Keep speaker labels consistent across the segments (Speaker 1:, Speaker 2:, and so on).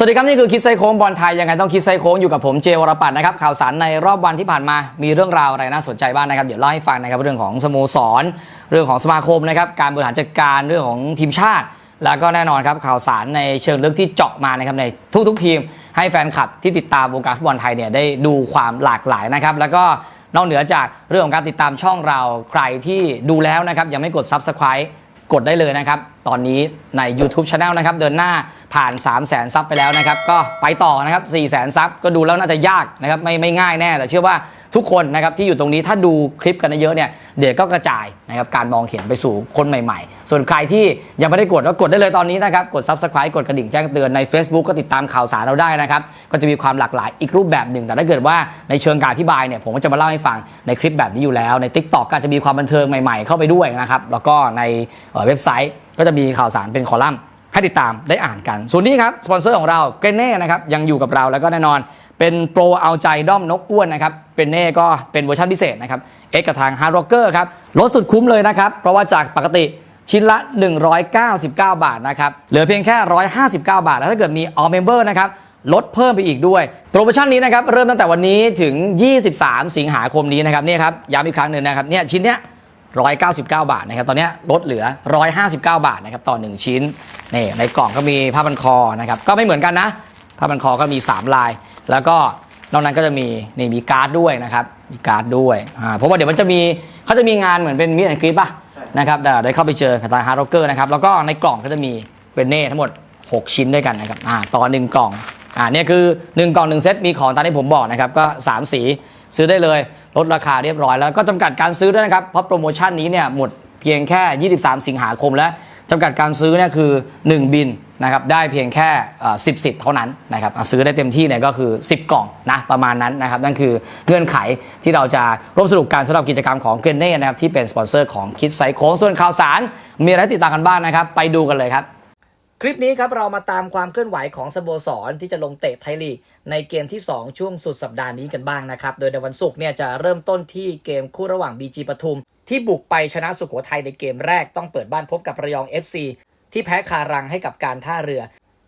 Speaker 1: สวัสดีครับ นี่คือคิดไซโค้งบอลไทย ยังไงต้องคิดไซโค้งอยู่กับผมเจวรปัตนะครับ ข่าวสารในรอบวันที่ผ่านมามีเรื่องราวอะไรน่าสนใจบ้างนะครับ เดี๋ยวเล่าให้ฟังนะครับเรื่องของสโมสร เรื่องของสมาคมนะครับการบริหารจัดการเรื่องของทีมชาติ แล้วก็แน่นอนครับข่าวสารในเชิงลึกที่เจาะมานะครับในทุกๆทีม ให้แฟนคลับที่ติดตามวงการฟุตบอลไทยเนี่ยได้ดูความหลากหลายนะครับแล้วก็นอกเหนือจากเรื่องของการติดตามช่องเราใครที่ดูแล้วนะครับยังไม่กด Subscribe กดได้เลยนะครับ ตอนนี้ใน YouTube Channel นะครับ เดินหน้าผ่าน 3 0 0 0 0 0ซับไปแล้วนะครับ ก็ไปต่อนะครับ 4 0 0 0 0 0ซับก็ดูแล้วน่าจะยากนะครับ ไม่ไม่ง่ายแน่ แต่เชื่อว่า ทุกคนนะครับที่อยู่ตรงนี้ถ้าดูคลิปกันเยอะเนี่ยเดี๋ยวก็กระจายนะครับการมองเห็นไปสู่คนใหม่ๆ ส่วนใครที่ยังไม่ได้กดก็กดได้เลยตอนนี้นะครับกด Subscribe กดกระดิ่งแจ้งเตือนใน Facebook ก็ติดตามข่าวสารเราได้นะครับก็จะมีความหลากหลายอีกรูปแบบหนึ่ง แต่ถ้าเกิดว่าในเชิงการอธิบายเนี่ยผมก็จะมาเล่าให้ฟังในคลิปแบบนี้อยู่แล้ว ใน Tik t o อกก็จะมีความบันเทิงใหม่ๆ เข้าไปด้วยนะครับแล้วก็ในเอ่อเว็บไซต์ก็จะมีข่าวสารเป็นคอลัมน์ให้ติดตามได้อ่านกัน ส่วนนี้ครับสปอนเซอร์ของเราเกรเน่นะครับยังอยู่กับเราแล้วก็แน่นอน เป็นโปรเอาใจด้อมนกอ้วนนะครับเกรเน่ก็เป็นเวอร์ชันพิเศษนะครับเอ็กกับทางฮาร์ดร็อกเกอร์ครับลดสุดคุ้มเลยนะครับ เพราะว่าจากปกติชิ้นละ 199 บาทนะครับเหลือเพียงแค่ 159 บาท แล้วถ้าเกิดมีออ l เมมเบอร์นะครับลดเพิ่มไปอีกด้วย โปรโมชั่นนี้นะครับเริ่มตั้งแต่วันนี้ถึง 23 สิงหาคมนี้นะครับเนี่ยครับย้ำอีกครั้งหนึ่งนะครับเนี่ยชิ้นเนี้ย199 บาทนะครับ ตอนเนี้ยลดเหลือ 159 บาทนะครับต่อ 1 ชิ้นนี่ในกล่องก็มีผ้าพันคอนะครับ ก็ไม่เหมือนกันนะ ผ้าพันคอก็มี 3 ลาย แล้วก็นอกนั้นก็จะมีนี่มีการ์ดด้วยนะครับ มีการ์ดด้วยอ่าเพราะว่าเดี๋ยวมันจะมีเขาจะมีงานเหมือนเป็นมิสแอนกรีปป่ะนะครับเดี๋ยวได้เข้าไปเจอกับทางฮาร์ดร็อกเกอร์นะครับ แล้วก็ในกล่องก็จะมีเป็นเน่ทั้งหมด 6 ชิ้นด้วยกันนะครับอ่าต่อหนึ่งกล่องอ่าเนี่ยคือ 1 กล่อง 1 เซตมีของตามที่ผมบอกนะครับ ก็ 3 สีซื้อได้เลย ลดราคาเรียบร้อยแล้วก็จำกัดการซื้อด้วยนะครับ เพราะโปรโมชั่นนี้เนี่ยหมดเพียงแค่ 23 สิงหาคมแล้วจำกัดการซื้อเนี่ยคือ 1 บิน นะครับได้เพียงแค่10สิทธิ์เท่านั้นนะครับซื้อได้เต็มที่เนี่ยก็คือ 10 กล่องนะประมาณนั้นนะครับนั่นคือเงื่อนไขที่เราจะร่วมสนุกการสำหรับกิจกรรมของเกรเน่นะครับที่เป็นสปอนเซอร์ของคิดไซโคส่วนข่าวสาร มีอะไรติดตามกันบ้างนะครับ ไปดูกันเลยครับ คลิปนี้ครับเรามาตามความเคลื่อนไหวของสโมสรที่จะลงเตะไทยลีกในเกมที่ 2 ช่วงสุดสัปดาห์นี้กันบ้างนะครับโดยในวันศุกร์เนี่ยจะเริ่มต้นที่เกมคู่ระหว่าง BG ปทุมที่บุกไปชนะสุโขทัยในเกมแรกต้องเปิดบ้านพบกับระยอง FC ที่แพ้คารังให้กับการท่าเรือ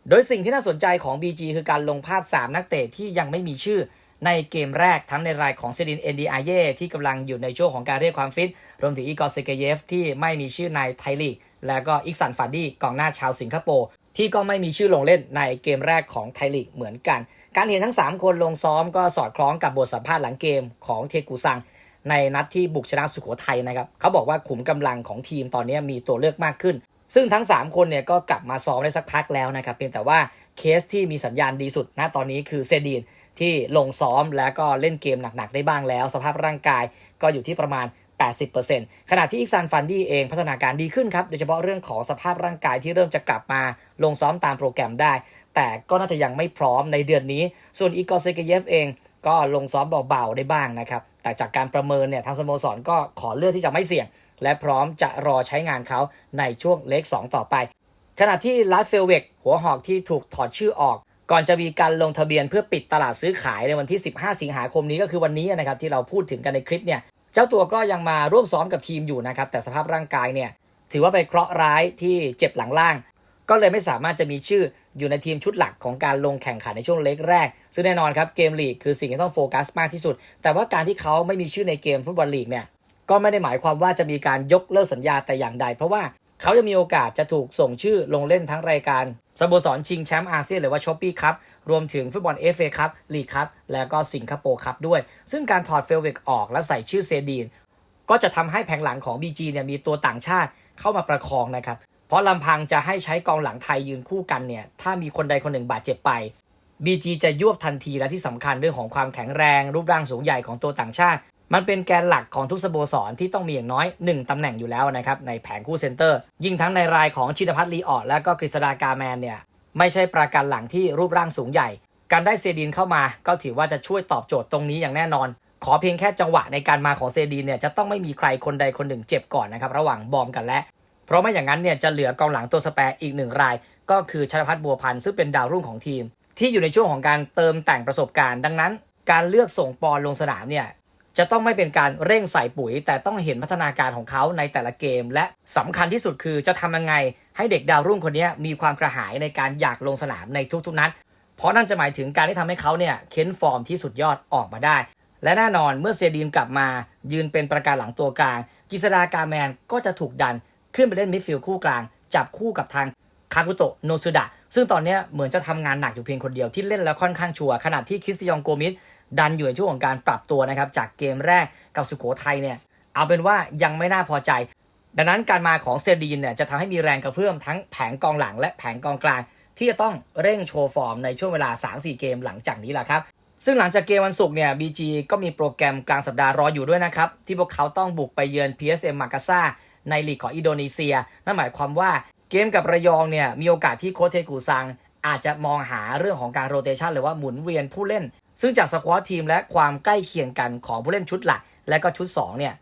Speaker 1: โดยสิ่งที่น่าสนใจของ BG คือการลงภาพ 3 นักเตะที่ยังไม่มีชื่อในเกมแรกทั้งในรายของเซดินเอ็นดีอาเย่ที่กำลังอยู่ในช่วงของการเรียกความฟิต รวมถึงอีกอร์เซเกเยฟที่ไม่มีชื่อในไทยลีก แล้วก็อิกซันฟาดี้กองหน้าชาวสิงคโปร์ที่ก็ไม่มีชื่อลงเล่นในเกมแรกของไทยลีกเหมือนกัน การเห็นทั้ง 3 คนลงซ้อมก็สอดคล้องกับบทสัมภาษณ์หลังเกมของเทกูซัง ในนัดที่บุกชนะสุโขทัยนะครับ เขาบอกว่าขุมกำลังของทีมตอนนี้มีตัวเลือกมากขึ้น ซึ่งทั้ง 3 คนเนี่ยก็กลับมาซ้อมได้สักพักแล้วนะครับ เพียงแต่ว่าเคสที่มีสัญญาณดีสุดณตอนนี้คือเซดีนที่ลงซ้อมแล้วก็เล่นเกมหนักๆได้บ้างแล้ว สภาพร่างกายก็อยู่ที่ประมาณ 80%ขณะที่อีกซานฟันดี้เองพัฒนาการดีขึ้นครับ โดยเฉพาะเรื่องของสภาพร่างกายที่เริ่มจะกลับมาลงซ้อมตามโปรแกรมได้ แต่ก็น่าจะยังไม่พร้อมในเดือนนี้ ส่วนอีกอเซเกเยฟเองก็ลงซ้อมเบาๆได้บ้างนะครับ แต่จากการประเมินเนี่ยทางสโมสรก็ขอเลือกที่จะไม่เสี่ยง และพร้อมจะรอใช้งานเขาในช่วงเลข2ต่อไป ขณะที่ลาสเฟลเวกหัวหอกที่ถูกถอดชื่อออก ก่อนจะมีการลงทะเบียนเพื่อปิดตลาดซื้อขายในวันที่ 15 สิงหาคมนี้ก็คือวันนี้นะครับที่เราพูดถึงกันในคลิปเนี่ยเจ้าตัวก็ยังมาร่วมซ้อมกับทีมอยู่นะครับแต่สภาพร่างกายเนี่ยถือว่าไปเคราะห์ร้ายที่เจ็บหลังล่าง ก็เลยไม่สามารถจะมีชื่ออยู่ในทีมชุดหลักของการลงแข่งขันในช่วงเล็กแรก ซึ่งแน่นอนครับเกมลีกคือสิ่งที่ต้องโฟกัสมากที่สุด แต่ว่าการที่เขาไม่มีชื่อในเกมฟุตบอลลีกเนี่ย ก็ไม่ได้หมายความว่าจะมีการยกเลิกสัญญาแต่อย่างใด เพราะว่าเขาจะมีโอกาสจะถูกส่งชื่อลงเล่นทั้งรายการสโมสรชิงแชมป์อาเซียนหรือว่าช้อปปี้ครับรวมถึงฟุตบอลเอฟเอคัพลีกครับแล้วก็สิงคโปร์คัพด้วย ซึ่งการถอดเฟลเวกออกและใส่ชื่อเซดีน ก็จะทำให้แผงหลังของ BG เนี่ยมีตัวต่างชาติเข้ามาประคองนะครับเพราะลำพังจะให้ใช้กองหลังไทยยืนคู่กันเนี่ยถ้ามีคนใดคนหนึ่งบาดเจ็บไป BG จะยวบทันทีและที่สำคัญเรื่องของความแข็งแรง รูปร่างสูงใหญ่ของตัวต่างชาติ มันเป็นแกนหลักของทุกสโมสรที่ต้องมีอย่างน้อย 1 ตำแหน่งอยู่แล้วนะครับในแผงคู่เซนเตอร์ ยิ่งทั้งในรายของชินพัฒน์ลีออดและก็กฤษดากาแมนเนี่ยไม่ใช่ประกันหลังที่รูปร่างสูงใหญ่ การได้เซดินเข้ามาก็ถือว่าจะช่วยตอบโจทย์ตรงนี้อย่างแน่นอน ขอเพียงแค่จังหวะในการมาของเซดีนเนี่ยจะต้องไม่มีใครคนใดคนหนึ่งเจ็บก่อนนะครับระหว่างบอมกันและ เพราะไม่อย่างนั้นเนี่ยจะเหลือกองหลังตัวสแปรอีกหนึ่งราย ก็คือชนพัฒน์บัวพันธ์ซึ่งเป็นดาวรุ่งของทีม ที่อยู่ในช่วงของการเติมแต่งประสบการณ์ ดังนั้น การเลือกส่งปอนลงสนามเนี่ย จะต้องไม่เป็นการเร่งใส่ปุ๋ย แต่ต้องเห็นพัฒนาการของเขาในแต่ละเกม และสำคัญที่สุดคือจะทำยังไง ให้เด็กดาวรุ่งคนนี้มีความกระหายในการอยากลงสนามในทุกๆนัดเพราะนั่นจะหมายถึงการที่ทำให้เขาเนี่ยเค้นฟอร์มที่สุดยอดออกมาได้ และแน่นอนเมื่อเซดีนกลับมา ยืนเป็นประการหลังตัวกลางกิษดากาแมนก็จะถูกดันขึ้นไปเล่นมิดฟิลด์คู่กลาง จับคู่กับทางคากุโตะโนซุดะซึ่งตอนนี้เหมือนจะทำงานหนักอยู่เพียงคนเดียวที่เล่นแล้วค่อนข้างชัวร์ขณะที่คริสติยองโกมิส ดันอยู่ในช่วงของการปรับตัวนะครับจากเกมแรกกับสุโขทัยเนี่ยเอาเป็นว่ายังไม่น่าพอใจ ดังนั้นการมาของเซดีนเนี่ยจะทำให้มีแรงกระเพื่อมทั้งแผงกองหลังและแผงกองกลาง ที่จะต้องเร่งโชว์ฟอร์มในช่วงเวลา 3-4 เกมหลังจากนี้แหละครับซึ่งหลังจากเกมวันศุกร์เนี่ย BG ก็มีโปรแกรมกลางสัปดาห์รออยู่ด้วยนะครับ ที่พวกเขาต้องบุกไปเยือน PSM มากาซาในลีกของอินโดนีเซีย นั่นหมายความว่าเกมกับระยองเนี่ยมีโอกาสที่โค้ชเทกูซัง อาจจะมองหาเรื่องของการโรเตชันหรือว่าหมุนเวียนผู้เล่น ซึ่งจากสควอตทีมและความใกล้เคียงกันของผู้เล่นชุดหลัก และก็ชุด2เนี่ย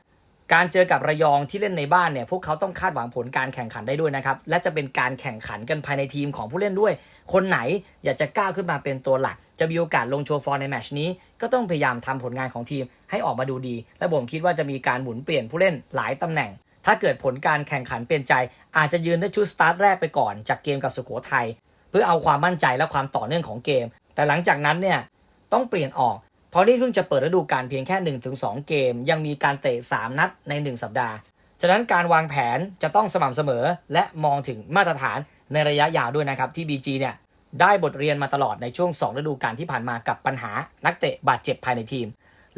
Speaker 1: การเจอกับระยองที่เล่นในบ้านเนี่ยพวกเขาต้องคาดหวังผลการแข่งขันได้ด้วยนะครับ และจะเป็นการแข่งขันกันภายในทีมของผู้เล่นด้วย คนไหนอยากจะก้าวขึ้นมาเป็นตัวหลัก จะมีโอกาสลงโชว์ฟอร์ในแมชนี้ ก็ต้องพยายามทำผลงานของทีมให้ออกมาดูดี และผมคิดว่าจะมีการหมุนเปลี่ยนผู้เล่นหลายตำแหน่ง ถ้าเกิดผลการแข่งขันเปลี่ยนใจ อาจจะยืนด้ชุดสตาร์ทแรกไปก่อนจากเกมกับสุโขทัยเพื่อเอาความมั่นใจและความต่อเนื่องของเกม แต่หลังจากนั้นเนี่ย ต้องเปลี่ยนออก เพราะนี่เพิ่งจะเปิดฤดูกาลเพียงแค่ 1-2 เกม ยังมีการเตะ 3 นัดใน 1 สัปดาห์ ฉะนั้นการวางแผนจะต้องสม่ำเสมอ และมองถึงมาตรฐานในระยะยาวด้วยนะครับที่ BG เนี่ยได้บทเรียนมาตลอดในช่วง 2 ฤดูกาลที่ผ่านมากับปัญหานักเตะบาดเจ็บภายในทีม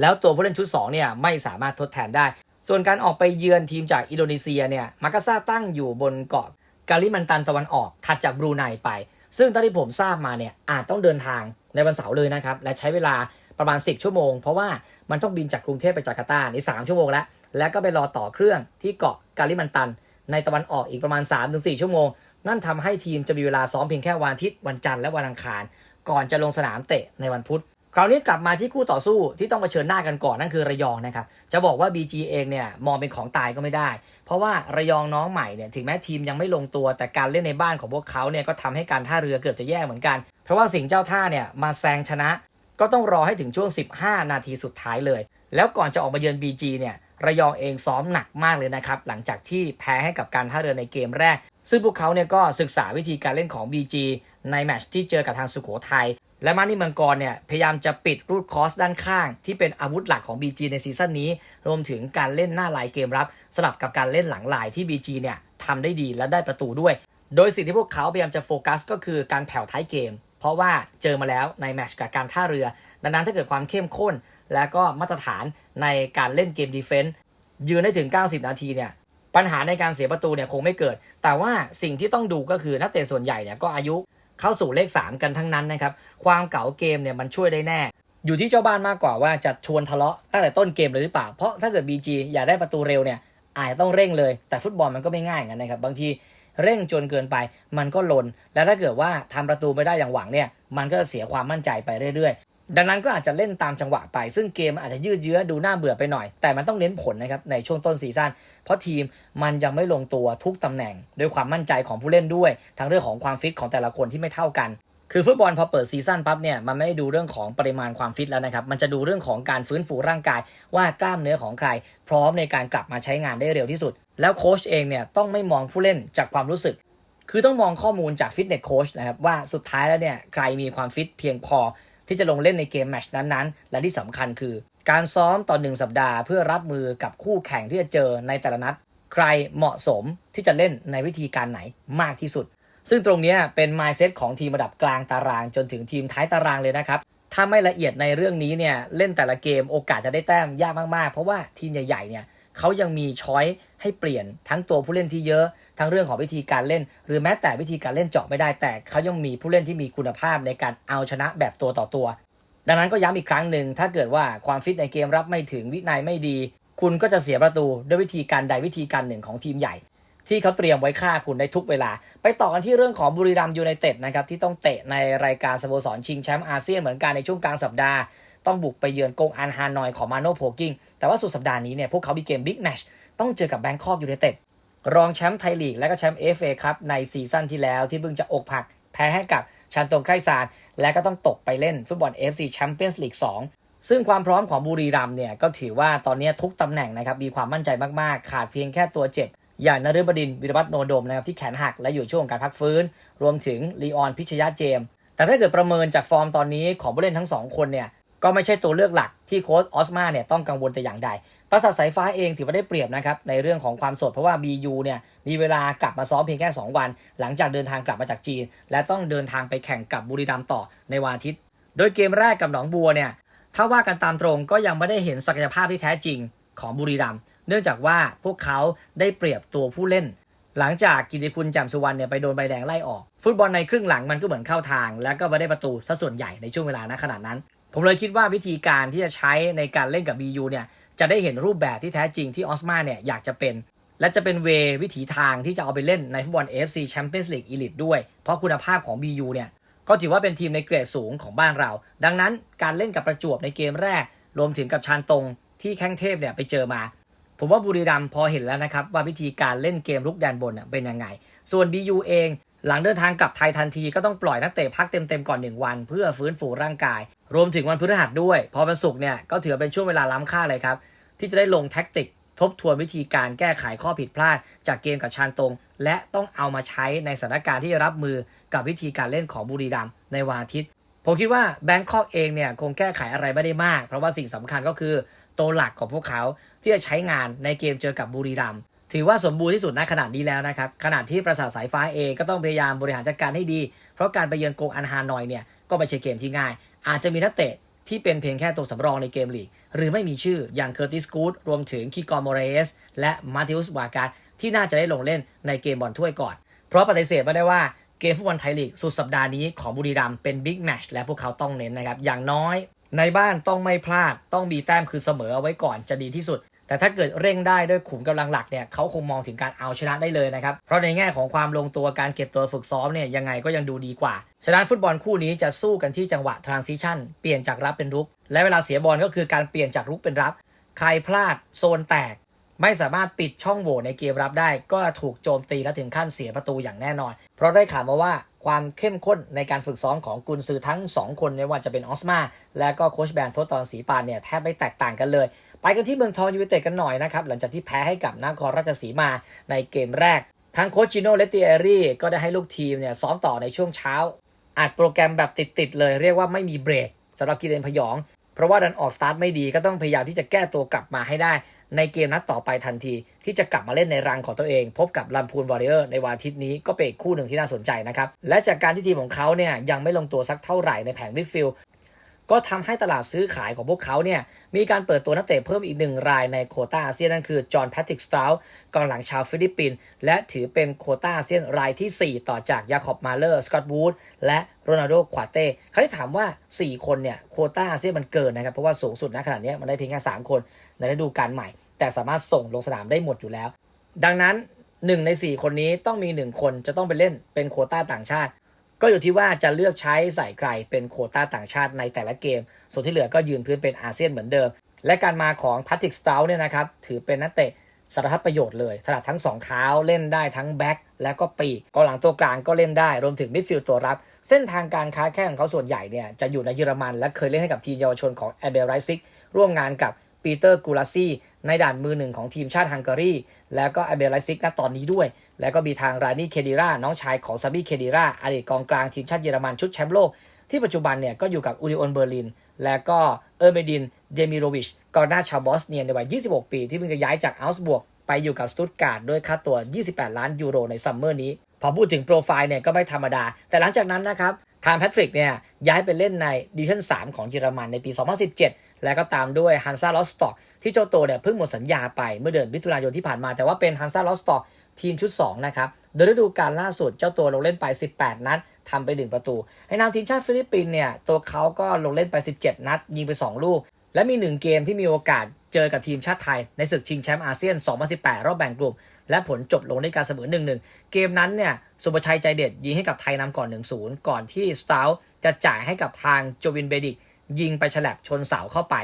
Speaker 1: แล้วตัวผู้เล่นชุด2เนี่ยไม่สามารถทดแทนได้ ส่วนการออกไปเยือนทีมจากอินโดนีเซียเนี่ยมากาซาตั้งอยู่บนเกาะกาลิมันตันตะวันออกถัดจากบรูไนไป ซึ่งตอนที่ผมทราบมาเนี่ยอาจต้องเดินทาง ในวันเสาร์เลยนะครับ และใช้เวลาประมาณ 10 ชั่วโมง เพราะว่ามันต้องบินจากกรุงเทพไปจาการ์ตาใน3ชั่วโมงแล้ว แล้วก็ไปรอต่อเครื่องที่เกาะกาลิมันตัน ในตะวันออกอีกประมาณ 3-4 ชั่วโมง นั่นทำให้ทีมจะมีเวลาซ้อมเพียงแค่วันอาทิตย์วันจันทร์และวันอังคาร ก่อนจะลงสนามเตะในวันพุธ คราวนี้กลับมาที่คู่ต่อสู้ที่ต้องเผชิญหน้ากันก่อนนั่นคือระยองนะครับ จะบอกว่า BG เองเนี่ยมองเป็นของตายก็ไม่ได้ เพราะว่าระยองน้องใหม่เนี่ยถึงแม้ทีมยังไม่ลงตัว แต่การเล่นในบ้านของพวกเขาเนี่ยก็ทำให้การท่าเรือเกือบจะแย่เหมือนกัน เพราะว่าสิงห์เจ้าท่าเนี่ยมาแซงชนะ ก็ต้องรอให้ถึงช่วง 15 นาทีสุดท้ายเลย แล้วก่อนจะออกมาเยือน BG เนี่ยระยองเองซ้อมหนักมากเลยนะครับหลังจากที่แพ้ให้กับการท่าเรือในเกมแรก ซึ่งพวกเขาเนี่ยก็ศึกษาวิธีการเล่นของ BG ในแมตช์ที่เจอกับทางสุโขทัย และมานี่มังกรเนี่ยพยายามจะปิดรูดคอสด้านข้าง ที่เป็นอาวุธหลักของ BG ในซีซั่นนี้ รวมถึงการเล่นหน้าลายเกมรับ สลับกับการเล่นหลังลายที่ BG เนี่ยทำได้ดีและได้ประตูด้วย โดยสิ่งที่พวกเขาพยายามจะโฟกัส ก็คือการแผ่วท้ายเกม เพราะว่าเจอมาแล้วในแมตช์กับการท่าเรือ ดังนั้นถ้าเกิดความเข้มข้น และก็มาตรฐานในการเล่นเกมดีเฟนต์ยืนได้ถึง 90 นาทีเนี่ยปัญหาในการเสียประตูเนี่ยคงไม่เกิด แต่ว่าสิ่งที่ต้องดูก็คือนักเตะส่วนใหญ่เนี่ยก็อายุ เข้าสู่เลข 3 กันทั้งนั้นนะครับ ความเก่าเกมเนี่ยมันช่วยได้แน่ อยู่ที่เจ้าบ้านมากกว่าว่าจะชวนทะเลาะตั้งแต่ต้นเกมเลยหรือเปล่า เพราะถ้าเกิด BG อยากได้ประตูเร็วเนี่ยอาจจะต้องเร่งเลย แต่ฟุตบอลมันก็ไม่ง่ายางั้นนะครับ บางทีเร่งจนเกินไป มันก็ลน แล้วถ้าเกิดว่าทำประตูไม่ได้อย่างหวังเนี่ย มันก็จะเสียความมั่นใจไปเรื่อย ดังนั้นก็อาจจะเล่นตามจังหวะไป ซึ่งเกมอาจจะยืดเยื้อดูน่าเบื่อไปหน่อย แต่มันต้องเน้นผลนะครับในช่วงต้นซีซั่น เพราะทีมมันยังไม่ลงตัวทุกตำแหน่งด้วยความมั่นใจของผู้เล่นด้วย ทั้งเรื่องของความฟิตของแต่ละคนที่ไม่เท่ากัน คือฟุตบอลพอเปิดซีซั่นปั๊บเนี่ยมันไม่ได้ดูเรื่องของปริมาณความฟิตแล้วนะครับ มันจะดูเรื่องของการฟื้นฟูร่างกาย ว่ากล้ามเนื้อของใคร พร้อมในการกลับมาใช้งานได้เร็วที่สุด แล้วโค้ชเองเนี่ยต้องไม่มองผู้เล่นจากความรู้สึก คือต้องมองข้อมูลจากฟิตเนสโค้ชนะครับว่าสุดท้ายแล้วเนี่ยใครมีความฟิตเพียงพอ ที่จะลงเล่นในเกมแมชนั้นๆ และที่สำคัญคือ การซ้อมต่อหนึ่งสัปดาห์เพื่อรับมือกับคู่แข่งที่จะเจอในแต่ละนัด ใครเหมาะสมที่จะเล่นในวิธีการไหนมากที่สุด ซึ่งตรงนี้เป็น mindset ของทีมระดับกลางตาราง จนถึงทีมท้ายตารางเลยนะครับถ้าไม่ละเอียดในเรื่องนี้เนี่ยเล่นแต่ละเกมโอกาสจะได้แต้มยากมากๆ เพราะว่าทีมใหญ่ๆเนี่ยเขายังมีช้อยให้เปลี่ยนทั้งตัวผู้เล่นที่เยอะ ทั้งเรื่องของวิธีการเล่น หรือแม้แต่วิธีการเล่นเจาะไม่ได้ แต่เขายังมีผู้เล่นที่มีคุณภาพในการเอาชนะแบบตัวต่อตัว ดังนั้นก็ย้ำอีกครั้งหนึ่งถ้าเกิดว่าความฟิตในเกมรับไม่ถึงวินัยไม่ดี คุณก็จะเสียประตูด้วยวิธีการใดวิธีการหนึ่งของทีมใหญ่ ที่เขาเตรียมไว้ฆ่าคุณได้ทุกเวลา ไปต่อกันที่เรื่องของบุรีรัมย์ยูไนเต็ดนะครับที่ต้องเตะในรายการสโมสรชิงแชมป์อาเซียนเหมือนกันในช่วงกลางสัปดาห์ต้องบุกไปเยือนกงอันฮานอยของมาโนโพกิ้งแต่ว่าสุดสัปดาห์นี้เนี่ยพวกเขามีเกมบิ๊กแมชต้องเจอกับแบงคอกยูไนเต็ด รองแชมป์ไทยลีกและก็แชมป์เอฟเอครับในซีซั่นที่แล้วที่เพิ่งจะอกผักแพ้ให้กับชันตงไครซานและก็ต้องตกไปเล่นฟุตบอล FC Champions League 2 ซึ่งความพร้อมของบุรีรัมเนี่ยก็ถือว่าตอนนี้ทุกตำแหน่งนะครับมีความมั่นใจมากๆ ขาดเพียงแค่ตัวเจ็บ อย่างนฤบดินวิรวัฒน์โนโดมนะครับที่แขนหักและอยู่ช่วงการพักฟื้น รวมถึงลีออนพิชยาเจมส์แต่ถ้าเกิดประเมินจากฟอร์มตอนนี้ของผู้เล่นทั้งสองคนเนี่ย ก็ไม่ใช่ตัวเลือกหลักที่โค้ชออสมาเนี่ยต้องกังวลแต่อย่างใดประสาทสายฟ้าเองถือว่าได้เปรียบนะครับในเรื่องของความสดเพราะว่า BU เนี่ยมีเวลากลับมาซ้อมเพียงแค่ 2 วัน หลังจากเดินทางกลับมาจากจีน และต้องเดินทางไปแข่งกับบุรีรัมย์ต่อในวันอาทิตย์ โดยเกมแรกกับหนองบัวเนี่ยถ้าว่ากันตามตรงก็ยังไม่ได้เห็นศักยภาพที่แท้จริงของบุรีรัมย์เนื่องจากว่าพวกเขาได้เปรียบตัวผู้เล่น หลังจากกิติคุณจำสุวรรณเนี่ยไปโดนใบแดงไล่ออก ฟุตบอลในครึ่งหลังมันก็เหมือนเข้าทาง แล้วก็ไม่ได้ประตูซะส่วนใหญ่ในช่วงเวลาณขนาดนั้น ผมเลยคิดว่าวิธีการที่จะใช้ในการเล่นกับ BU เนี่ยจะได้เห็นรูปแบบที่แท้จริงที่ออสมาเนี่ยอยากจะเป็น และจะเป็นเววิถีทางที่จะเอาไปเล่นในฟุตบอล AFC Champions League Elite ด้วย เพราะคุณภาพของ BU เนี่ยก็ถือว่าเป็นทีมในเกรดสูงของบ้านเรา ดังนั้นการเล่นกับประจวบในเกมแรก รวมถึงกับชานตรงที่แข้งเทพเนี่ยไปเจอมา ผมว่าบุรีรัมย์พอเห็นแล้วนะครับว่าวิธีการเล่นเกมรุกแดนบนเป็นยังไง ส่วน BU เอง หลังเดินทางกลับไทยทันทีก็ต้องปล่อยนักเตะพักเต็มๆก่อน 1 วัน เพื่อฟื้นฟูร่างกาย รวมถึงวันพฤหัสด้วย พอวันศุกร์เนี่ยก็ถือเป็นช่วงเวลาล้ำค่าเลยครับ ที่จะได้ลงแท็กติก ทบทวนวิธีการแก้ไขข้อผิดพลาด จากเกมกับชานตรง และต้องเอามาใช้ในสถานการณ์ที่จะรับมือกับวิธีการเล่นของบุรีรัมย์ในวันอาทิตย์ผมคิดว่าแบงคอกเองเนี่ยคงแก้ไขอะไรไม่ได้มาก เพราะว่าสิ่งสำคัญก็คือตัวหลักของพวกเขาที่จะใช้งานในเกมเจอกับบุรีรัมย์ ถือว่าสมบูรณ์ที่สุดณขนาดนี้แล้วนะครับขณะที่ประสาทสายฟ้าเองก็ต้องพยายามบริหารจัดการให้ดี เพราะการไปเยือนโกงอันฮานอยเนี่ยก็ไม่ใช่เกมที่ง่าย อาจจะมีนักเตะที่เป็นเพียงแค่ตัวสำรองในเกมลีก หรือไม่มีชื่ออย่างเคอร์ติสกูดรวมถึงคิกอร์โมเรสและมาติอุสวาการที่น่าจะได้ลงเล่นในเกมบอลถ้วยก่อน เพราะปฏิเสธไม่ได้ว่าเกมฟุตบอลไทยลีกสุดสัปดาห์นี้ของบุรีรัมย์เป็นบิ๊กแมชและพวกเขาต้องเน้นนะครับอย่างน้อย ในบ้านต้องไม่พลาดต้องมีแต้มคือเสมอเอาไว้ก่อนจะดีที่สุด แต่ถ้าเกิดเร่งได้ด้วยขุมกำลังหลักเนี่ยเขาคงมองถึงการเอาชนะได้เลยนะครับ เพราะในแง่ของความลงตัวการเก็บตัวฝึกซ้อมเนี่ยยังไงก็ยังดูดีกว่า ฉะนั้นฟุตบอลคู่นี้จะสู้กันที่จังหวะ transition เปลี่ยนจากรับเป็นรุก และเวลาเสียบอลก็คือการเปลี่ยนจากรุกเป็นรับ ใครพลาดโซนแตก ไม่สามารถปิดช่องโหว่ในเกมรับได้ ก็ถูกโจมตีและถึงขั้นเสียประตูอย่างแน่นอน เพราะได้ข่าวมาว่า ความเข้มข้นในการฝึกซ้อมของกุนซือทั้ง 2 คนไม่ว่าจะเป็นออสมา และก็โคชแบนทศตอนสีปานเนี่ยแทบไม่แตกต่างกันเลย ไปกันที่เมืองทองยูไนเต็ดกันหน่อยนะครับ หลังจากที่แพ้ให้กับนครราชสีมาในเกมแรก ทั้งโคชจิโน่และเอรี่ก็ได้ให้ลูกทีมเนี่ยซ้อมต่อในช่วงเช้าอัดโปรแกรมแบบติดๆเลยเรียกว่าไม่มีเบรกสำหรับกิเลนพยอง เพราะว่าดันออกสตาร์ทไม่ดีก็ต้องพยายามที่จะแก้ตัวกลับมาให้ได้ ในเกมนัดต่อไปทันที ที่จะกลับมาเล่นในรังของตัวเอง พบกับลัมพูนวอริเออร์ในวันอาทิตย์นี้ก็เป็นคู่หนึ่งที่น่าสนใจนะครับ และจากการที่ทีมของเขาเนี่ยยังไม่ลงตัวสักเท่าไหร่ในแผงมิดฟิลด์ ก็ทำให้ตลาดซื้อขายของพวกเขาเนี่ยมีการเปิดตัวนักเตะเพิ่มอีกหนึ่งรายในโคต้าอาเซียนนั่นคือจอห์นแพทริกสตราวกองหลังชาวฟิลิปปินส์และถือเป็นโคต้าอาเซียนรายทีสี่ 4 ต่อจากยาคอบมาเลอร์สกอตบูธและโรนัลโดควาเต้เขาได้ถามว่า 4 คนเนี่ยโคต้าอาเซียนมันเกินนะครับเพราะว่าสูงสุดณขนาดนี้มันได้เพียงแค่3คนในฤดูกาลใหม่ แต่สามารถส่งลงสนามได้หมดอยู่แล้ว ดังนั้น1ใน 4 คนนี้ต้องมี 1 คนจะต้องไปเล่นเป็นโคต้าต่างชาติ ก็อยู่ที่ว่าจะเลือกใช้ใส่ใครเป็นโคต้าต่างชาติในแต่ละเกม ส่วนที่เหลือก็ยืนพื้นเป็นอาเซียนเหมือนเดิม และการมาของพัติกสตาลเนี่ยนะครับถือเป็นนักเตะสารพัดประโยชน์เลยถนัดทั้ง 2 เท้าเล่นได้ทั้งแบ็คและก็ปีกกองหลังตัวกลางก็เล่นได้ รวมถึงมิดฟิลด์ตัวรับ เส้นทางการค้าแข่งของเขาส่วนใหญ่เนี่ยจะอยู่ในเยอรมัน และเคยเล่นให้กับทีมเยาวชนของแอเบลไรซิกร่วมงานกับ ปีเตอร์กูลาซี่ในด่านมือหนึ่งของทีมชาติฮังการี แล้วก็อเบลไรซิกณตอนนี้ด้วย แล้วก็มีทางรานี่เคดิราน้องชายของซาบีเคดิราอดีตกองกลางทีมชาติเยอรมันชุดแชมป์โลก ที่ปัจจุบันเนี่ยก็อยู่กับอูริออนเบอร์ลิน และก็เออร์เบดินเดมิโรวิชกองหน้าชาวบอสเนียในวัย 26 ปี ที่เพิ่งจะย้ายจากอัลส์บวกไปอยู่กับสตุตการ์ดด้วยค่าตัว 28 ล้านยูโรในซัมเมอร์นี้พอพูดถึงโปรไฟล์เนี่ยก็ไม่ธรรมดา แต่หลังจากนั้นนะครับทางแพทริกเนี่ยย้ายไปเล่นในดิวิชั่น 3 ของเยอรมันในปี 2017 แล้วก็ตามด้วยฮันซาลอสต็อกที่เจ้าตัวเนี่ยเพิ่งหมดสัญญาไปเมื่อเดือนมิถุนายนที่ผ่านมา แต่ว่าเป็นฮันซาลอสต็อกทีมชุด 2 นะครับโดยฤดูกาลล่าสุดเจ้าตัวลงเล่นไป 18 นัดทำไป 1 ประตู ในนามทีมชาติฟิลิปปินส์เนี่ยตัวเขาก็ลงเล่นไป 17 นัด ยิงไป 2 ลูก และมี 1 เกมที่มีโอกาสเจอกับทีมชาติไทย ในศึกชิงแชมป์อาเซียน 2018 รอบแบ่งกลุ่ม และผลจบลงด้วยการเสมอ 1-1 เกมนั้นเนี่ยสุประชัยใจเด็ดยิงให้กับไทยนำก่อน 1-0 ก่อนที่สตาลจะจ่ายให้กับทางโจวินเบดิก ยิงไปฉลับชนเสาเข้าไป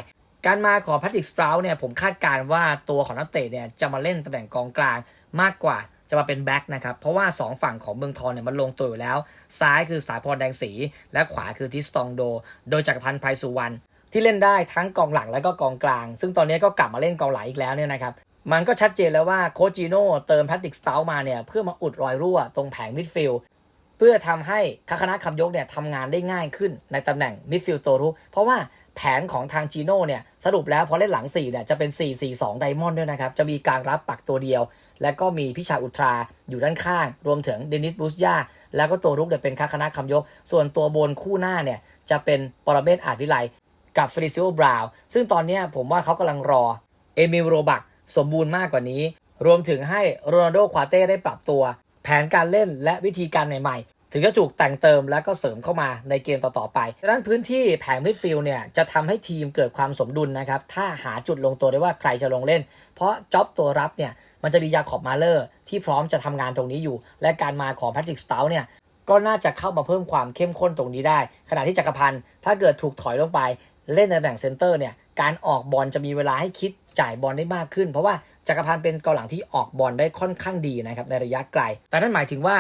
Speaker 1: การมาของแพทริกสตราวเนี่ยผมคาดการณ์ว่าตัวของนักเตะเนี่ยจะมาเล่นตำแหน่งกองกลางมากกว่าจะมาเป็นแบ็คนะครับ เพราะว่า 2 ฝั่งของเมืองทองเนี่ยมันลงตัวอยู่แล้ว ซ้ายคือสายพรแดงสี และขวาคือทิสตองโด โดยจักรพันธ์ไพรสุวรรณที่เล่นได้ทั้งกองหลังและก็กองกลาง ซึ่งตอนนี้ก็กลับมาเล่นกองหลังอีกแล้วเนี่ยนะครับมันก็ชัดเจนแล้วว่าโคจิโน่เติมแพทริกสตาวมาเนี่ยเพื่อมาอุดรอยรั่วตรงแผงมิดฟิลด์ เพื่อทำให้คาคณะคำยกเนี่ยทำงานได้ง่ายขึ้นในตำแหน่งมิดฟิลด์ตัวรุกเพราะว่าแผนของทางจีโน่เนี่ยสรุปแล้วพอเล่นหลัง4เนี่ยจะเป็น 4-4-2ไดมอนด์ด้วยนะครับ จะมีการรับปักตัวเดียว แล้วก็มีพิชาอุตราอยู่ด้านข้าง รวมถึงเดนิสบูสยาแล้วก็ตัวรุกเนี่ยเป็นคาคณะคำยก ส่วนตัวบนคู่หน้าเนี่ยจะเป็นปรเมศอาจวิไลกับเฟริซิโอบราวน์ซึ่งตอนนี้ผมว่าเขากำลังรอเอมิลโรบักสมบูรณ์มากกว่านี้ รวมถึงให้โรนัลโดควาเต้ได้ปรับตัว แผนการเล่นและวิธีการใหม่ๆ ถึงจะถูกแต่งเติมและก็เสริมเข้ามาในเกมต่อๆไปดังนั้นพื้นที่แผงมิดฟิลด์เนี่ยจะทำให้ทีมเกิดความสมดุลนะครับ ถ้าหาจุดลงตัวได้ว่าใครจะลงเล่น เพราะจ็อบตัวรับเนี่ยมันจะมียาขอบมาเลอร์ที่พร้อมจะทำงานตรงนี้อยู่ และการมาของแพทริกสตาลเนี่ยก็น่าจะเข้ามาเพิ่มความเข้มข้นตรงนี้ได้ ขณะที่จักรพันธ์ถ้าเกิดถูกถอยลงไปเล่นในตำแหน่งเซนเตอร์เนี่ยการออกบอลจะมีเวลาให้คิดจ่ายบอลได้มากขึ้น เพราะว่า จักรพันธ์เป็นกองหลังที่ออกบอลได้ค่อนข้างดีนะครับในระยะไกล แต่นั่นหมายถึงว่า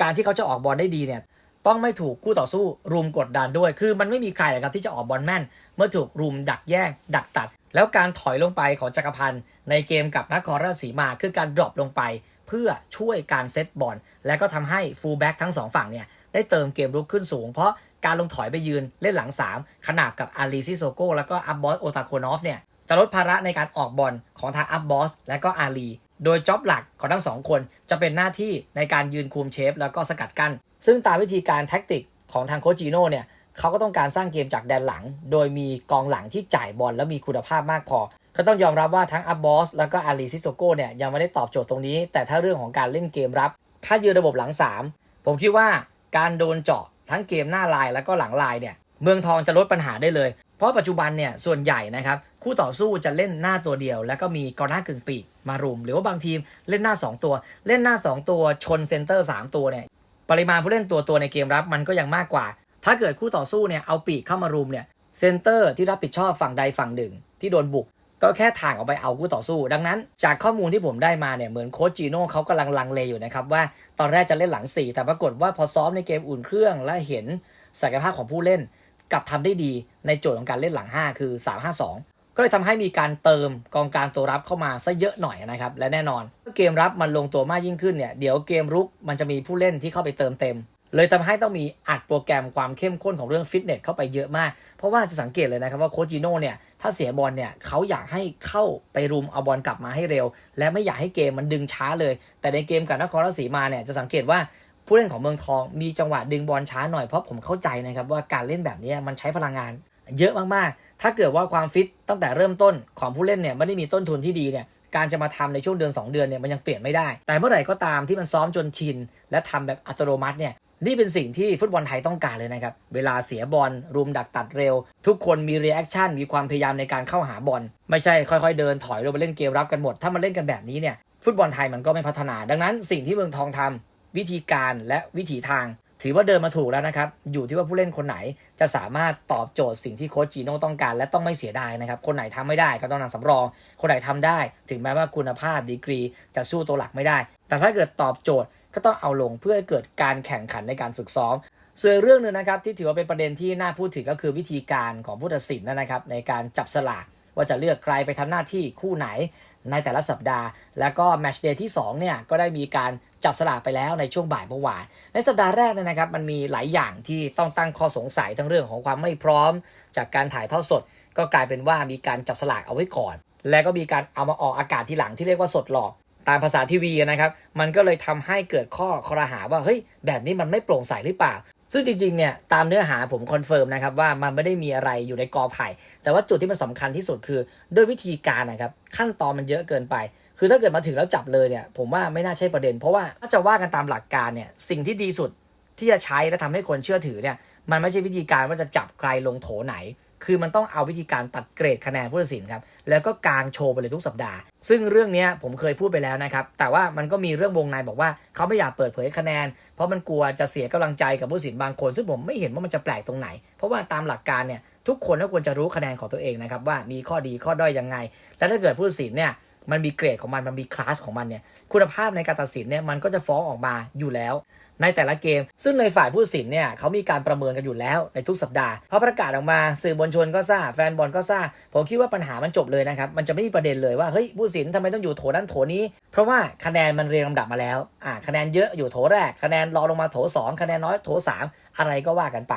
Speaker 1: การที่เขาจะออกบอลได้ดีเนี่ยต้องไม่ถูกคู่ต่อสู้รุมกดดันด้วย คือมันไม่มีใครนะครับที่จะออกบอลแม่น เมื่อถูกรุมดักแย่งดักตัด แล้วการถอยลงไปของจักรพันธ์ในเกมกับนครราชสีมาคือการดรอปลงไป เพื่อช่วยการเซตบอลและก็ทำให้ฟูลแบ็กทั้งสองฝั่งเนี่ยได้เติมเกมรุกขึ้นสูง เพราะการลงถอยไปยืนเล่นหลัง 3 ขนาบกับอารีซิโซโกแล้วก็อับบอสโอตาโคนอฟเนี่ย จะลดภาระในการออกบอลของทางอับบอสและก็อารีโดยจ็อบหลักของทั้งสองคนจะเป็นหน้าที่ในการยืนคุมเชฟ แล้วก็สกัดกั้น ซึ่งตามวิธีการแท็กติกของทางโคจิโน่เนี่ยเขาก็ต้องการสร้างเกมจากแดนหลัง โดยมีกองหลังที่จ่ายบอลและมีคุณภาพมากพอ ก็ต้องยอมรับว่าทั้งอับบอสแล้วก็อารีซิโซโก้เนี่ยยังไม่ได้ตอบโจทย์ตรงนี้ แต่ถ้าเรื่องของการเล่นเกมรับ ถ้ายืนระบบหลัง 3 ผมคิดว่าการโดนเจาะทั้งเกมหน้าลายแล้วก็หลังลายเนี่ยเมืองทองจะลดปัญหาได้เลย เพราะปัจจุบันเนี่ยส่วนใหญ่นะครับ คู่ต่อสู้จะเล่นหน้าตัวเดียว แล้วก็มีกองหน้ากึ่งปีกมารุม หรือว่าบางทีมเล่นหน้า 2 ตัว เล่นหน้า 2 ตัวชนเซนเตอร์ 3 ตัวเนี่ยปริมาณผู้เล่นตัวตัวในเกมรับมันก็ยังมากกว่า ถ้าเกิดคู่ต่อสู้เนี่ยเอาปีกเข้ามารุมเนี่ยเซนเตอร์ที่รับผิดชอบฝั่งใดฝั่งหนึ่ง ที่โดนบุก ก็แค่ถ่างออกไปเอาคู่ต่อสู้ ดังนั้น จากข้อมูลที่ผมได้มาเนี่ยเหมือนโค้ชจีโน่เขากำลังลังเลอยู่นะครับว่าตอนแรกจะเล่นหลัง 4 แต่ปรากฏว่าพอซ้อมในเกมอุ่นเครื่องและเห็นศักยภาพของผู้เล่นกลับทำได้ดีในโจทย์ของการเล่นหลัง 5 คือ 3-5-2 ก็เลยทำให้มีการเติมกองกลางตัวรับเข้ามาซะเยอะหน่อยนะครับ และแน่นอนเมื่อเกมรับมันลงตัวมากยิ่งขึ้นเนี่ยเดี๋ยวเกมรุกมันจะมีผู้เล่นที่เข้าไปเติมเต็ม เลยทำให้ต้องมีอัดโปรแกรมความเข้มข้นของเรื่องฟิตเนสเข้าไปเยอะมาก เพราะว่าจะสังเกตเลยนะครับว่าโคชจิโน่เนี่ยถ้าเสียบอลเนี่ยเขาอยากให้เข้าไปรุมเอาบอลกลับมาให้เร็ว และไม่อยากให้เกมมันดึงช้าเลย แต่ในเกมกับนครราชสีมาเนี่ยจะสังเกตว่าผู้เล่นของเมืองทองมีจังหวะดึงบอลช้าหน่อยเพราะผมเข้าใจนะครับว่าการเล่นแบบนี้มันใช้พลังงาน เยอะมากๆ ถ้าเกิดว่าความฟิตตั้งแต่เริ่มต้นของผู้เล่นเนี่ยไม่ได้มีต้นทุนที่ดีเนี่ยการจะมาทำในช่วงเดือน 2 เดือนเนี่ยมันยังเปลี่ยนไม่ได้ แต่เมื่อไหร่ก็ตามที่มันซ้อมจนชิน และทำแบบอัตโนมัติเนี่ยนี่เป็นสิ่งที่ฟุตบอลไทยต้องการเลยนะครับ เวลาเสียบอลรุมดักตัดเร็ว ทุกคนมีเรีแอคชั่นมีความพยายามในการเข้าหาบอลไม่ใช่ค่อยๆ เดินถอยลงไปเล่นเกมรับกันหมด ถ้ามันเล่นกันแบบนี้เนี่ยฟุตบอลไทยมันก็ไม่พัฒนา ดังนั้นสิ่งที่เมืองทองทำวิธีการและวิถีทาง ถือว่าเดินมาถูกแล้วนะครับ อยู่ที่ว่าผู้เล่นคนไหนจะสามารถตอบโจทย์สิ่งที่โค้ชจีโน่ต้องการ และต้องไม่เสียดายนะครับ คนไหนทำไม่ได้ก็ต้องนำสำรอง คนไหนทำได้ ถึงแม้ว่าคุณภาพดีกรี จะสู้ตัวหลักไม่ได้ แต่ถ้าเกิดตอบโจทย์ก็ต้องเอาลงเพื่อให้เกิดการแข่งขันในการฝึกซ้อมส่วนเรื่องหนึ่งนะครับที่ถือว่าเป็นประเด็นที่น่าพูดถึงก็คือวิธีการของผู้ตัดสินนะครับในการจับสลากว่าจะเลือกใครไปทำหน้าที่คู่ไหน ในแต่ละสัปดาห์ แล้วก็แมชเดย์ที่2เนี่ยก็ได้มีการจับสลากไปแล้วในช่วงบ่ายเมื่อวาน ในสัปดาห์แรกเนี่ยนะครับมันมีหลายอย่างที่ต้องตั้งข้อสงสัยทั้งเรื่องของความไม่พร้อม จากการถ่ายทอดสด ก็กลายเป็นว่ามีการจับสลากเอาไว้ก่อน แล้วก็มีการเอามาออกอากาศทีหลังที่เรียกว่าสดหลอกตามภาษาทีวีนะครับ มันก็เลยทำให้เกิดข้อคอรหาว่าเฮ้ยแบบนี้มันไม่โปร่งใสหรือเปล่า ซึ่งจริงๆเนี่ยตามเนื้อหาผมคอนเฟิร์มนะครับว่ามันไม่ได้มีอะไรอยู่ในกอไผ่ แต่ว่าจุดที่มันสำคัญที่สุดคือด้วยวิธีการนะครับขั้นตอนมันเยอะเกินไป คือถ้าเกิดมาถึงแล้วจับเลยเนี่ยผมว่าไม่น่าใช่ประเด็น เพราะว่าถ้าจะว่ากันตามหลักการเนี่ยสิ่งที่ดีสุดที่จะใช้และทำให้คนเชื่อถือเนี่ยมันไม่ใช่วิธีการว่าจะจับใครลงโถไหน คือมันต้องเอาวิธีการตัดเกรดคะแนนผู้ตัดสินครับ แล้วก็กางโชว์ไปเลยทุกสัปดาห์ ซึ่งเรื่องนี้ผมเคยพูดไปแล้วนะครับ แต่ว่ามันก็มีเรื่องวงในบอกว่าเขาไม่อยากเปิดเผยคะแนน เพราะมันกลัวจะเสียกำลังใจกับผู้ตัดสินบางคน ซึ่งผมไม่เห็นว่ามันจะแปลกตรงไหน เพราะว่าตามหลักการเนี่ยทุกคนก็ควรจะรู้คะแนนของตัวเองนะครับว่ามีข้อดีข้อด้อยยังไง และถ้าเกิดผู้ตัดสินเนี่ย มันมีเกรดของมันมันมีคลาสของมันเนี่ยคุณภาพในการตัดสินเนี่ยมันก็จะฟ้องออกมาอยู่แล้ว ในแต่ละเกม ซึ่งในฝ่ายผู้ตัดสินเนี่ยเขามีการประเมินกันอยู่แล้วในทุกสัปดาห์พอประกาศออกมาสื่อมวลชนก็ทราบแฟนบอลก็ทราบผมคิดว่าปัญหามันจบเลยนะครับมันจะไม่มีประเด็นเลยว่าเฮ้ยผู้ตัดสินทำไมต้องอยู่โถนั้นโถนี้ เพราะว่าคะแนนมันเรียงลำดับมาแล้วอ่าคะแนนเยอะอยู่โถแรก คะแนนรอลงมาโถสองคะแนนน้อยโถสามอะไรก็ว่ากันไป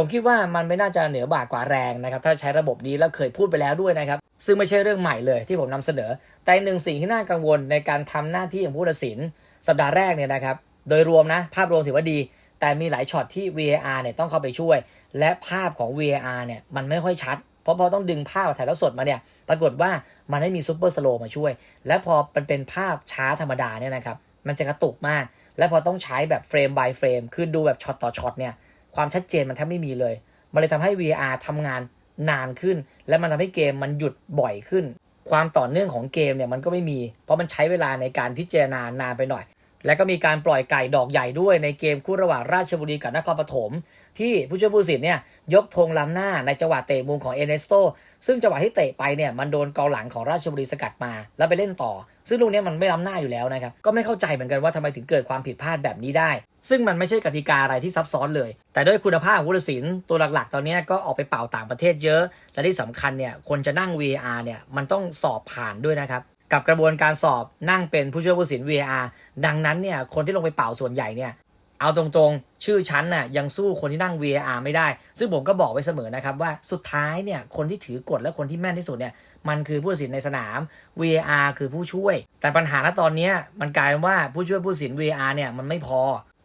Speaker 1: ผมคิดว่ามันไม่น่าจะเหนือบากกว่าแรงนะครับ ถ้าใช้ระบบนี้แล้วเคยพูดไปแล้วด้วยนะครับ ซึ่งไม่ใช่เรื่องใหม่เลยที่ผมนำเสนอ แต่หนึ่งสิ่งที่น่ากังวลในการทำหน้าที่ของผู้ตัดสิน สัปดาห์แรกเนี่ยนะครับ โดยรวมนะภาพรวมถือว่าดี แต่มีหลายช็อตที่ VAR เนี่ยต้องเข้าไปช่วย และภาพของ VAR เนี่ยมันไม่ค่อยชัดเพราะพอต้องดึงภาพถ่ายแล้วสดมาเนี่ยปรากฏว่ามันไม่มีซูเปอร์สโลว์มาช่วย และพอมันเป็นภาพช้าธรรมดาเนี่ยนะครับมันจะกระตุกมาก และพอต้องใช้แบบเฟรม by เฟรมคือดูแบบช็อตต่อช็อตเนี่ย ความชัดเจนมันแทบไม่มีเลย มันเลยทำให้ VR ทำงานนานขึ้น และมันทำให้เกมมันหยุดบ่อยขึ้น ความต่อเนื่องของเกมเนี่ยมันก็ไม่มี เพราะมันใช้เวลาในการพิจารณานานไปหน่อย และก็มีการปล่อยไก่ดอกใหญ่ด้วยในเกมคู่ระหว่างราชบุรีกับนครปฐมที่ผู้ช่วยผู้สินเนี่ยยกธงล้ำหน้าในจังหวะเตะมุมของเอเนสโตซึ่งจังหวะที่เตะไปเนี่ยมันโดนกองหลังของราชบุรีสกัดมา แล้วไปเล่นต่อ ซึ่งลูกเนี้ยมันไม่ล้ำหน้าอยู่แล้วนะครับก็ไม่เข้าใจเหมือนกันว่าทำไมถึงเกิดความผิดพลาดแบบนี้ได้ ซึ่งมันไม่ใช่กติกาอะไรที่ซับซ้อนเลย แต่ด้วยคุณภาพของผู้ตัดสินตัวหลักๆ ตอนเนี้ยก็ออกไปเป่าต่างประเทศเยอะ และที่สำคัญเนี่ยคนจะนั่ง VR เนี่ยมันต้องสอบผ่านด้วยนะครับ กับกระบวนการสอบนั่งเป็นผู้ช่วยผู้สิน VAR ดังนั้นเนี่ยคนที่ลงไปเป่าส่วนใหญ่เนี่ยเอาตรงๆ ชื่อชั้นน่ะยังสู้คนที่นั่ง VAR ไม่ได้ ซึ่งผมก็บอกไว้เสมอนะครับว่าสุดท้ายเนี่ยคนที่ถือกฎและคนที่แม่นที่สุดเนี่ยมันคือผู้ตัดสินในสนาม VAR คือผู้ช่วย แต่ปัญหาณตอนนี้มันกลายเป็นว่าผู้ช่วยผู้ตัดสิน VAR เนี่ยมันไม่พอ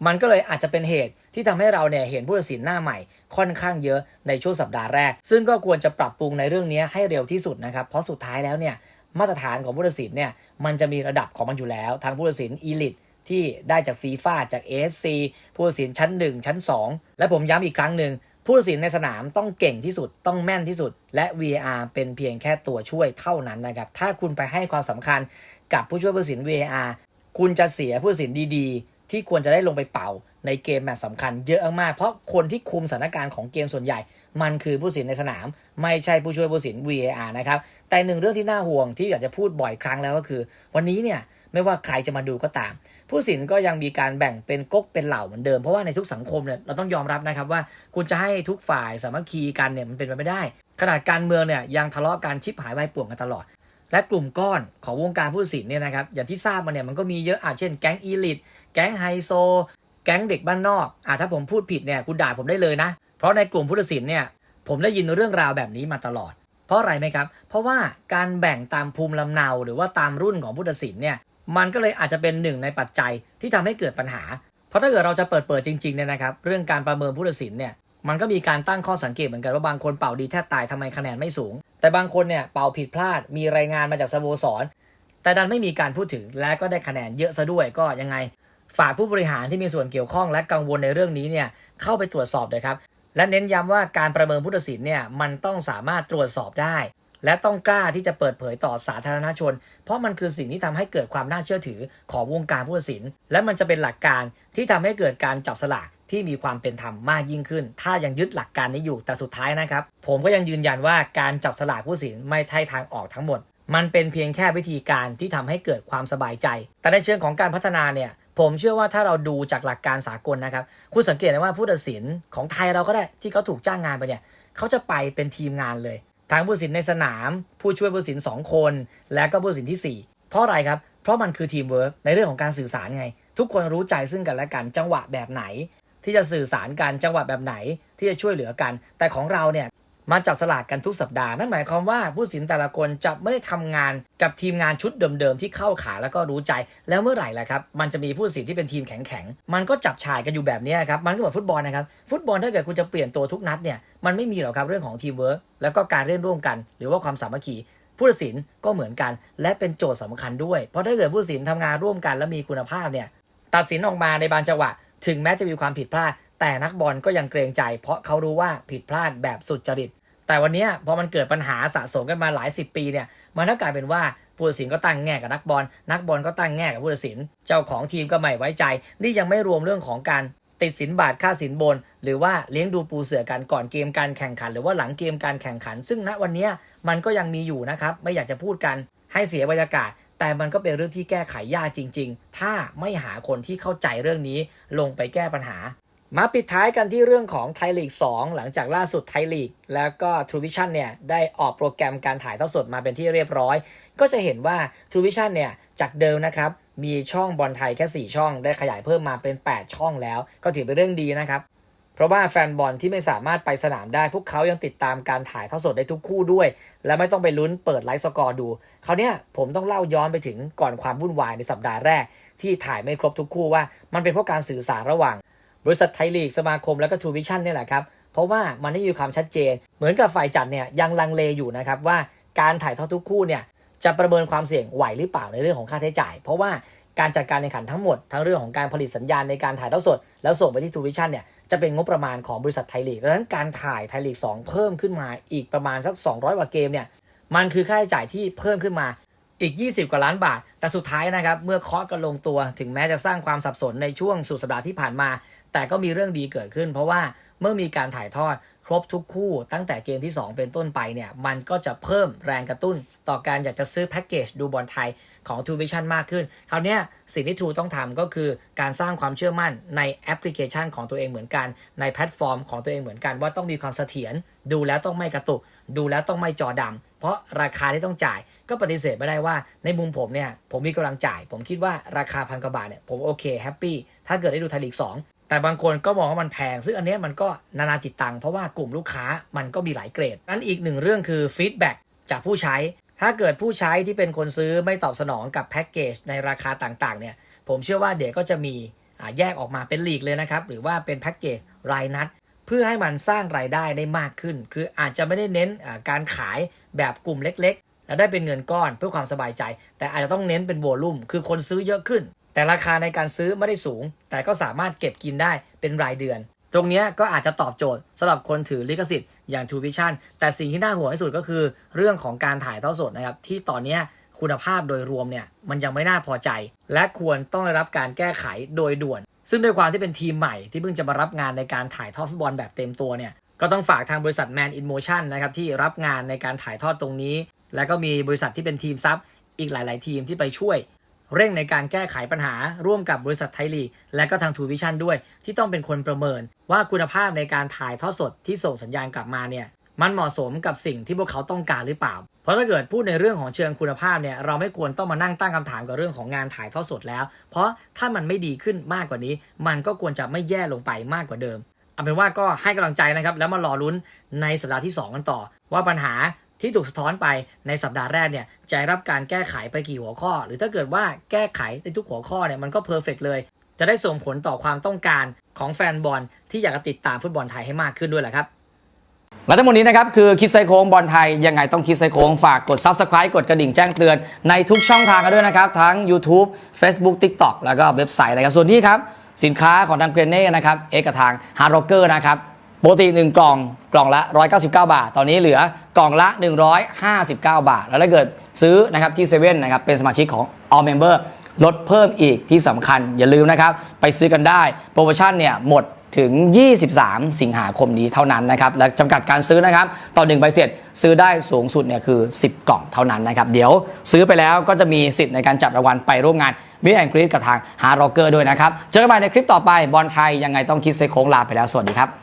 Speaker 1: มันก็เลยอาจจะเป็นเหตุที่ทำให้เราเนี่ยเห็นผู้ตัดสินหน้าใหม่ค่อนข้างเยอะในช่วงสัปดาห์แรก ซึ่งก็ควรจะปรับปรุงในเรื่องนี้ให้เร็วที่สุดนะครับเพราะสุดท้ายแล้วเนี่ย มาตรฐานของผู้ตัดสินเนี่ยมันจะมีระดับของมันอยู่แล้ว ทางผู้ตัดสินอีลิตที่ได้จากฟีฟ่าจาก AFC ผู้ตัดสินชั้น 1 ชั้น 2 และผมย้ำอีกครั้งหนึ่งผู้ตัดสินในสนามต้องเก่งที่สุดต้องแม่นที่สุด และ VAR เป็นเพียงแค่ตัวช่วยเท่านั้นนะครับ ถ้าคุณไปให้ความสำคัญกับผู้ช่วยผู้ตัดสิน VAR คุณจะเสียผู้ตัดสินดีๆ ที่ควรจะได้ลงไปเป่าในเกมแมตช์สำคัญเยอะมาก เพราะคนที่คุมสถานการณ์ของเกมส่วนใหญ่ มันคือผู้สินในสนาม ไม่ใช่ผู้ช่วยผู้สิน VAR นะครับ แต่หนึ่งเรื่องที่น่าห่วงที่อยากจะพูดบ่อยครั้งแล้วก็คือ วันนี้เนี่ยไม่ว่าใครจะมาดูก็ตาม ผู้สินก็ยังมีการแบ่งเป็นก๊กเป็นเหล่าเหมือนเดิม เพราะว่าในทุกสังคมเนี่ยเราต้องยอมรับนะครับว่าคุณจะให้ทุกฝ่ายสามัคคีกันเนี่ยมันเป็นไปไม่ได้ ขนาดการเมืองเนี่ยยังทะเลาะกันชิบหายวายป่วงกันตลอดและกลุ่มก้อนของวงการผู้ตัดสินเนี่ยนะครับอย่างที่ทราบมาเนี่ยมันก็มีเยอะอะเช่นแก๊งอีลิทแก๊งไฮโซ แก๊งเด็กบ้านนอกอะถ้าผมพูดผิดเนี่ยคุณด่าผมได้เลยนะ ราะในกลุ่มผู้ตัดสินเนี่ยผมได้ยินเรื่องราวแบบนี้มาตลอด เพราะอะไรไหมครับ เพราะว่าการแบ่งตามภูมิลำเนา หรือว่าตามรุ่นของผู้ตัดสินเนี่ยมันก็เลยอาจจะเป็นหนึ่งในปัจจัยที่ทำให้เกิดปัญหา เพราะถ้าเกิดเราจะเปิดเปิดจริงๆเนี่ยนะครับเรื่องการประเมินผู้ตัดสินเนี่ยมันก็มีการตั้งข้อสังเกตเหมือนกันว่าบางคนเป่าดีแทบตายทำไมคะแนนไม่สูง แต่บางคนเนี่ยเป่าผิดพลาดมีรายงานมาจากสโมสร แต่ดันไม่มีการพูดถึงและก็ได้คะแนนเยอะซะด้วยก็ยังไง ฝากผู้บริหารที่มีส่วนเกี่ยวข้องและกังวลในเรื่องนี้เนี่ยเข้าไปตรวจสอบเลยครับ และเน้นย้ำว่าการประเมินผู้ตัดสินเนี่ยมันต้องสามารถตรวจสอบได้ และต้องกล้าที่จะเปิดเผยต่อสาธารณชน เพราะมันคือสิ่งที่ทำให้เกิดความน่าเชื่อถือของวงการผู้ตัดสิน และมันจะเป็นหลักการที่ทำให้เกิดการจับสลากที่มีความเป็นธรรมมากยิ่งขึ้น ถ้ายังยึดหลักการนี้อยู่แต่สุดท้ายนะครับ ผมก็ยังยืนยันว่าการจับสลากผู้สินไม่ใช่ทางออกทั้งหมด มันเป็นเพียงแค่วิธีการที่ทำให้เกิดความสบายใจ แต่ในเชิงของการพัฒนาเนี่ย ผมเชื่อว่าถ้าเราดูจากหลักการสากลนะครับ คุณสังเกตได้ว่าผู้ตัดสินของไทยเราก็ได้ที่เขาถูกจ้างงานไปเนี่ยเขาจะไปเป็นทีมงานเลย ทั้งผู้ตัดสินในสนาม ผู้ช่วยผู้ตัดสิน 2 คน และก็ผู้ตัดสินที่ 4 เพราะอะไรครับ เพราะมันคือทีมเวิร์กในเรื่องของการสื่อสารไง ทุกคนรู้ใจซึ่งกันและกันจังหวะแบบไหน ที่จะสื่อสารกันจังหวะแบบไหนที่จะช่วยเหลือกัน แต่ของเราเนี่ย มาจับสลากกันทุกสัปดาห์ นั่นหมายความว่าผู้สินแต่ละคนจะไม่ได้ทำงานกับทีมงานชุดเดิมๆที่เข้าขาแล้วก็รู้ใจ แล้วเมื่อไหร่ล่ะครับ มันจะมีผู้สินที่เป็นทีมแข็งๆ มันก็จับฉายกันอยู่แบบนี้ครับ มันก็เหมือนฟุตบอลนะครับ ฟุตบอลถ้าเกิดคุณจะเปลี่ยนตัวทุกนัดเนี่ย มันไม่มีหรอกครับเรื่องของทีมเวิร์กแล้วก็การเล่นร่วมกัน หรือว่าความสามัคคีผู้ตัดสินก็เหมือนกัน และเป็นโจทย์สำคัญด้วย เพราะถ้าเกิดผู้ตัดสินทำงานร่วมกัน และมีคุณภาพเนี่ย ตัดสินออกมาในบางจังหวะ ถึงแม้จะมีความผิดพลาด แต่นักบอลก็ยังเกรงใจ เพราะเขารู้ว่าผิดพลาดแบบสุดจริต แต่วันนี้พอมันเกิดปัญหาสะสมกันมาหลายสิบปีเนี่ยมันก็กลายเป็นว่าผู้ตัดสินก็ตั้งแง่กับนักบอลนักบอลก็ตั้งแง่กับผู้ตัดสิน เจ้าของทีมก็ไม่ไว้ใจ นี่ยังไม่รวมเรื่องของการติดสินบาทค่าสินบน หรือว่าเลี้ยงดูปูเสือกันก่อนเกมการแข่งขัน หรือว่าหลังเกมการแข่งขัน ซึ่งณวันนี้มันก็ยังมีอยู่นะครับไม่อยากจะพูดกันให้เสียบรรยากาศ แต่มันก็เป็นเรื่องที่แก้ไขยากจริง ๆ ถ้าไม่หาคนที่เข้าใจเรื่องนี้ลงไปแก้ปัญหา มาปิดท้ายกันที่เรื่องของไทยลีก 2 หลังจากล่าสุดไทยลีก แล้วก็ True Vision เนี่ยได้ออกโปรแกรมการถ่ายทอดสดมาเป็นที่เรียบร้อย ก็จะเห็นว่า True Vision เนี่ยจากเดิมนะครับมีช่องบอลไทยแค่ 4 ช่อง ได้ขยายเพิ่มมาเป็น 8 ช่องแล้ว ก็ถือเป็นเรื่องดีนะครับ เพราะว่าแฟนบอลที่ไม่สามารถไปสนามได้ พวกเขายังติดตามการถ่ายทอดสดได้ทุกคู่ด้วย และไม่ต้องไปลุ้นเปิดไลฟ์สกอร์ดูคราวนี้ผมต้องเล่าย้อนไปถึงก่อนความวุ่นวายในสัปดาห์แรก ที่ถ่ายไม่ครบทุกคู่ว่า มันเป็นเพราะการสื่อสารระหว่าง บริษัทไทยลีกสมาคมแล้วก็ทูวิชั่นนี่แหละครับ เพราะว่ามันไม่มีความชัดเจน เหมือนกับฝ่ายจัดเนี่ยยังลังเลอยู่นะครับว่าการถ่ายทอดทุกคู่เนี่ยจะประเมินความเสี่ยงไหวหรือเปล่าในเรื่องของค่าใช้จ่าย เพราะว่าการจัดการแข่งขันทั้งหมด ทั้งเรื่องของการผลิตสัญญาณในการถ่ายทอดสด แล้วส่งไปที่ทูวิชั่นเนี่ยจะเป็นงบประมาณของบริษัทไทยลีกดังนั้นการถ่ายไทยลีก 2 เพิ่มขึ้นมาอีกประมาณสัก 200กว่าเกมเนี่ยมันคือค่าใช้จ่ายที่เพิ่มขึ้นมาอีก 20 กว่าล้านบาท แต่สุดท้ายนะครับ เมื่อเคาะกันลงตัว ถึงแม้จะสร้างความสับสนในช่วงสุดสัปดาห์ที่ผ่านมา แต่ก็มีเรื่องดีเกิดขึ้น เพราะว่าเมื่อมีการถ่ายทอดครบทุกคู่ตั้งแต่เกมที่ 2 เป็นต้นไปเนี่ย มันก็จะเพิ่มแรงกระตุ้น ต่อการอยากจะซื้อแพ็กเกจดูบอลไทยของ True Vision มากขึ้น คราวนี้สิ่งที่ True ต้องทำก็คือการสร้างความเชื่อมั่นในแอปพลิเคชันของตัวเองเหมือนกัน ในแพลตฟอร์มของตัวเองเหมือนกัน ว่าต้องมีความเสถียรดูแล้วต้องไม่กระตุก ดูแล้วต้องไม่จอดำเพราะราคาที่ต้องจ่ายก็ปฏิเสธไม่ได้ว่า ในมุมผมเนี่ยผมมีกำลังจ่าย ผมคิดว่าราคาพันกว่าบาทเนี่ยผมโอเคแฮปปี้ถ้าเกิดได้ดูไทยลีก2 แต่บางคนก็มองว่ามันแพง ซึ่งอันนี้มันก็นานาจิตตังเพราะว่ากลุ่มลูกค้ามันก็มีหลายเกรด นั้นอีกหนึ่งเรื่องคือฟีดแบ็กจากผู้ใช้ ถ้าเกิดผู้ใช้ที่เป็นคนซื้อไม่ตอบสนองกับแพ็กเกจในราคาต่างๆ เนี่ย ผมเชื่อว่าเดี๋ยวก็จะมีแยกออกมาเป็นลีกเลยนะครับ หรือว่าเป็นแพ็กเกจรายนัด เพื่อให้มันสร้างรายได้ได้มากขึ้น คืออาจจะไม่ได้เน้นการขายแบบกลุ่มเล็ก ๆ แล้วได้เป็นเงินก้อนเพื่อความสบายใจ แต่อาจจะต้องเน้นเป็นโวลุ่ม คือคนซื้อเยอะขึ้น แต่ราคาในการซื้อไม่ได้สูง แต่ก็สามารถเก็บกินได้เป็นรายเดือน ตรงนี้ก็อาจจะตอบโจทย์สำหรับคนถือลิขสิทธิ์อย่าง True Vision แต่สิ่งที่น่าห่วงที่สุดก็คือ เรื่องของการถ่ายทอดสดนะครับที่ตอนนี้คุณภาพโดยรวมเนี่ยมันยังไม่น่าพอใจ และควรต้องได้รับการแก้ไขโดยด่วน ซึ่งด้วยความที่เป็นทีมใหม่ที่เพิ่งจะมารับงานในการถ่ายทอดฟุตบอลแบบเต็มตัวเนี่ยก็ต้องฝากทางบริษัท Man in Motion นะครับที่รับงานในการถ่ายทอดตรงนี้ แล้วก็มีบริษัทที่เป็นทีมซับอีกหลาย ๆ ทีมที่ไปช่วย เร่งในการแก้ไขปัญหาร่วมกับบริษัทไทยลีและก็ทางทูวิชั่นด้วย ที่ต้องเป็นคนประเมิน ว่าคุณภาพในการถ่ายทอดสดที่ส่งสัญญาณกลับมาเนี่ยมันเหมาะสมกับสิ่งที่พวกเขาต้องการหรือเปล่า เพราะถ้าเกิดพูดในเรื่องของเชิงคุณภาพเนี่ยเราไม่ควรต้องมานั่งตั้งคำถามกับเรื่องของงานถ่ายทอดสดแล้ว เพราะถ้ามันไม่ดีขึ้นมากกว่านี้ มันก็ควรจะไม่แย่ลงไปมากกว่าเดิมเอาเป็นว่าก็ให้กำลังใจนะครับแล้วมารอลุ้นในสัปดาห์ที่ 2 กันต่อ ว่าปัญหา ที่ถูกสะท้อนไปในสัปดาห์แรกเนี่ยจะรับการแก้ไขไปกี่หัวข้อ หรือถ้าเกิดว่าแก้ไขในทุกหัวข้อเนี่ยมันก็เพอร์เฟกเลยจะได้ส่งผลต่อความต้องการของแฟนบอลที่อยากจะติดตามฟุตบอลไทยให้มากขึ้นด้วยแหละครับและทั้งหมดนี้นะครับ คือคิดไซโค้งบอลไทย ยังไงต้องคิดไซโค้งฝากกด Subscribe กดกระดิ่งแจ้งเตือนในทุกช่องทางกันด้วยนะครับ ทั้ง YouTube Facebook TikTok แล้วก็เว็บไซต์นะครับส่วนนี้ครับ สินค้าของทางเกรเน่นะครับ เอกบทาง Hard Rocker นะครับ ปกติ 1 กล่องกล่องละ 199 บาท ตอนนี้เหลือกล่องละ 159 บาท แล้วถ้าเกิดซื้อนะครับที่เซเว่นนะครับเป็นสมาชิกของ All Member ลดเพิ่มอีกที่สำคัญอย่าลืมนะครับ ไปซื้อกันได้ โปรโมชั่นเนี่ยหมดถึง 23 สิงหาคมนี้เท่านั้นนะครับ และจำกัดการซื้อนะครับ ต่อหนึ่งใบเสร็จซื้อได้สูงสุดเนี่ยคือ 10 กล่องเท่านั้นนะครับ เดี๋ยวซื้อไปแล้วก็จะมีสิทธิ์ในการจับรางวัลไปร่วมงานมิแอนกรีดกับทางฮาร์ร็อกเกอร์ด้วยนะครับ เจอกันใหม่ในคลิปต่อไปบอลไทยยังไงต้องคิดเซโค้งลาไปแล้วสวัสดีครับ